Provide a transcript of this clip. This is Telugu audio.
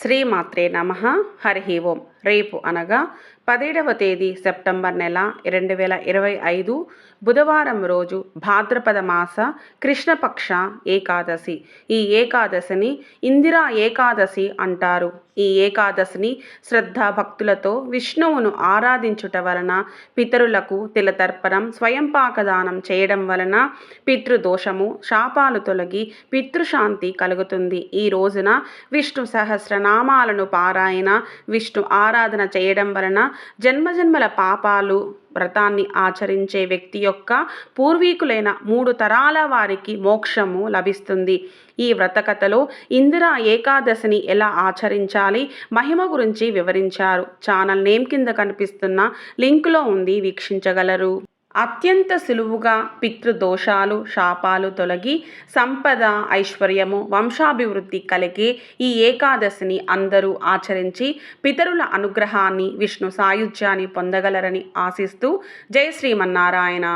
శ్రీమాత్రే నమ. హరి ఓం. రేపు అనగా పదిహేడవ తేదీ సెప్టెంబర్ నెల రెండు వేల ఇరవై ఐదు బుధవారం రోజు భాద్రపద మాస కృష్ణపక్ష ఏకాదశి. ఈ ఏకాదశిని ఇందిరా ఏకాదశి అంటారు. ఈ ఏకాదశిని శ్రద్ధ భక్తులతో విష్ణువును ఆరాధించుట వలన పితరులకు తిలతర్పణం స్వయంపాకదానం చేయడం వలన పితృదోషము శాపాలు తొలగి పితృశాంతి కలుగుతుంది. ఈ రోజున విష్ణు సహస్రనామాలను పారాయణ విష్ణు ఆరాధన చేయడం వలన జన్మజన్మల పాపాలు వ్రతాన్ని ఆచరించే వ్యక్తి యొక్క పూర్వీకులైన మూడు తరాల వారికి మోక్షము లభిస్తుంది. ఈ వ్రతకథలో ఇందిరా ఏకాదశిని ఎలా ఆచరించాలి మహిమ గురించి వివరించారు. ఛానల్ నేమ్ కింద కనిపిస్తున్న లింకులో ఉంది వీక్షించగలరు. అత్యంత సులువుగా పితృదోషాలు శాపాలు తొలగి సంపద ఐశ్వర్యము వంశాభివృద్ధి కలిగే ఈ ఏకాదశిని అందరూ ఆచరించి పితరుల అనుగ్రహాన్ని విష్ణు సాయుధ్యాన్ని పొందగలరని ఆశిస్తూ జై శ్రీమన్నారాయణ.